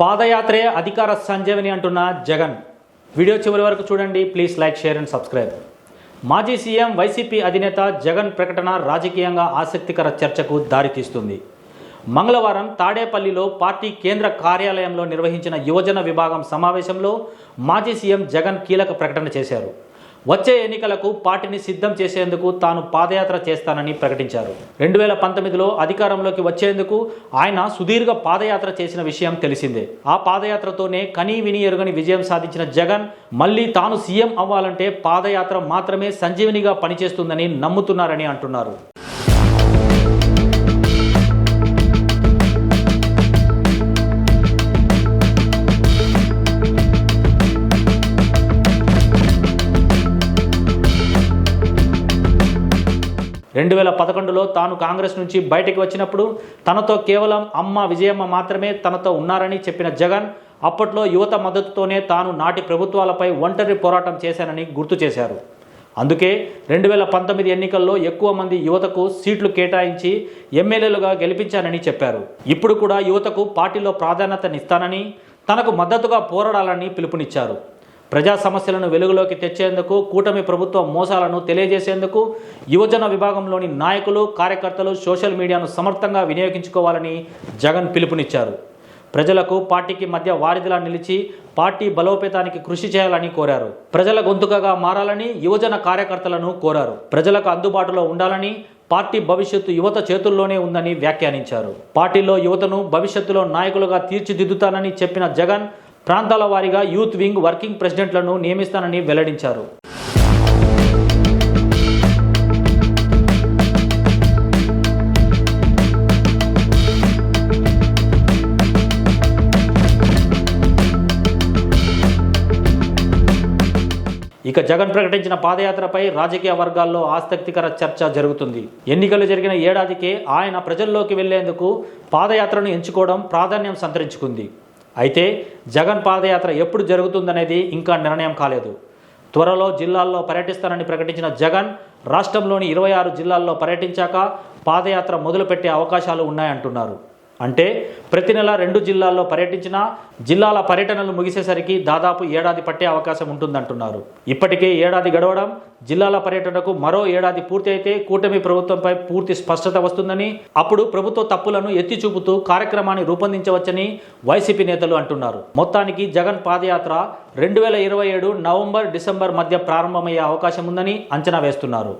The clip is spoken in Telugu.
పాదయాత్రే అధికార సంజీవని అంటున్న జగన్. వీడియో చివరి వరకు చూడండి please like share and subscribe మాజీ సీఎం వైసీపీ అధినేత జగన్ ప్రకటన రాజకీయంగా ఆసక్తికర చర్చకు దారితీస్తుంది మంగళవారం తాడేపల్లిలో పార్టీ కేంద్ర కార్యాలయంలో నిర్వహించిన యువజన విభాగం సమావేశంలో మాజీ సీఎం జగన్ కీలక ప్రకటన చేశారు. వచ్చే ఎన్నికలకు పార్టీని సిద్ధం చేసేందుకు తాను పాదయాత్ర చేస్తానని ప్రకటించారు. రెండు వేల పంతొమ్మిదిలో అధికారంలోకి వచ్చేందుకు ఆయన సుదీర్ఘ పాదయాత్ర చేసిన విషయం తెలిసిందే. ఆ పాదయాత్రతోనే కనీ విని ఎరుగని విజయం సాధించిన జగన్ మళ్ళీ తాను సీఎం అవ్వాలంటే పాదయాత్ర మాత్రమే సంజీవనిగా పనిచేస్తుందని నమ్ముతున్నారని అంటున్నారు. రెండు వేల పదకొండులో తాను కాంగ్రెస్ నుంచి బయటకు వచ్చినప్పుడు తనతో కేవలం అమ్మ విజయమ్మ మాత్రమే తనతో ఉన్నారని చెప్పిన జగన్ అప్పట్లో యువత మద్దతుతోనే తాను నాటి ప్రభుత్వాలపై ఒంటరి పోరాటం చేశానని గుర్తు చేశారు. అందుకే రెండు వేల పంతొమ్మిది ఎన్నికల్లో ఎక్కువ మంది యువతకు సీట్లు కేటాయించి ఎమ్మెల్యేలుగా గెలిపించానని చెప్పారు. ఇప్పుడు కూడా యువతకు పార్టీలో ప్రాధాన్యతనిస్తానని తనకు మద్దతుగా పోరాడాలని పిలుపునిచ్చారు. ప్రజా సమస్యలను వెలుగులోకి తెచ్చేందుకు కూటమి ప్రభుత్వ మోసాలను తెలియజేసేందుకు యువజన విభాగంలోని నాయకులు కార్యకర్తలు సోషల్ మీడియాను సమర్థంగా వినియోగించుకోవాలని జగన్ పిలుపునిచ్చారు. ప్రజలకు పార్టీకి మధ్య వారిదిలా నిలిచి పార్టీ బలోపేతానికి కృషి చేయాలని కోరారు. ప్రజల గొంతుకగా మారాలని యువజన కార్యకర్తలను కోరారు. ప్రజలకు అందుబాటులో ఉండాలని పార్టీ భవిష్యత్తు యువత చేతుల్లోనే ఉందని వ్యాఖ్యానించారు. పార్టీలో యువతను భవిష్యత్తులో నాయకులుగా తీర్చిదిద్దుతానని చెప్పిన జగన్ ప్రాంతాల వారీగా యూత్ వింగ్ వర్కింగ్ ప్రెసిడెంట్లను నియమిస్తానని వెల్లడించారు. ఇక జగన్ ప్రకటించిన పాదయాత్రపై రాజకీయ వర్గాల్లో ఆసక్తికర చర్చ జరుగుతుంది. ఎన్నికలు జరిగిన ఏడాదికే ఆయన ప్రజల్లోకి వెళ్ళేందుకు పాదయాత్రను ఎంచుకోవడం ప్రాధాన్యం సంతరించుకుంది. అయితే జగన్ పాదయాత్ర ఎప్పుడు జరుగుతుందనేది ఇంకా నిర్ణయం కాలేదు. త్వరలో జిల్లాల్లో పర్యటిస్తానని ప్రకటించిన జగన్ రాష్ట్రంలోని ఇరవై ఆరు జిల్లాల్లో పర్యటించాక పాదయాత్ర మొదలుపెట్టే అవకాశాలు ఉన్నాయంటున్నారు. అంటే ప్రతి నెల రెండు జిల్లాల్లో పర్యటించినా జిల్లాల పర్యటనలు ముగిసేసరికి దాదాపు ఏడాది పట్టే అవకాశం ఉంటుందంటున్నారు. ఇప్పటికే ఏడాది గడవడం జిల్లాల పర్యటనకు మరో ఏడాది పూర్తి అయితే కూటమి ప్రభుత్వంపై పూర్తి స్పష్టత వస్తుందని అప్పుడు ప్రభుత్వ తప్పులను ఎత్తి చూపుతూ కార్యక్రమాన్ని రూపొందించవచ్చని వైసీపీ నేతలు అంటున్నారు. మొత్తానికి జగన్ పాదయాత్ర రెండు వేల ఇరవై ఏడు నవంబర్ డిసెంబర్ మధ్య ప్రారంభమయ్యే అవకాశం ఉందని అంచనా వేస్తున్నారు.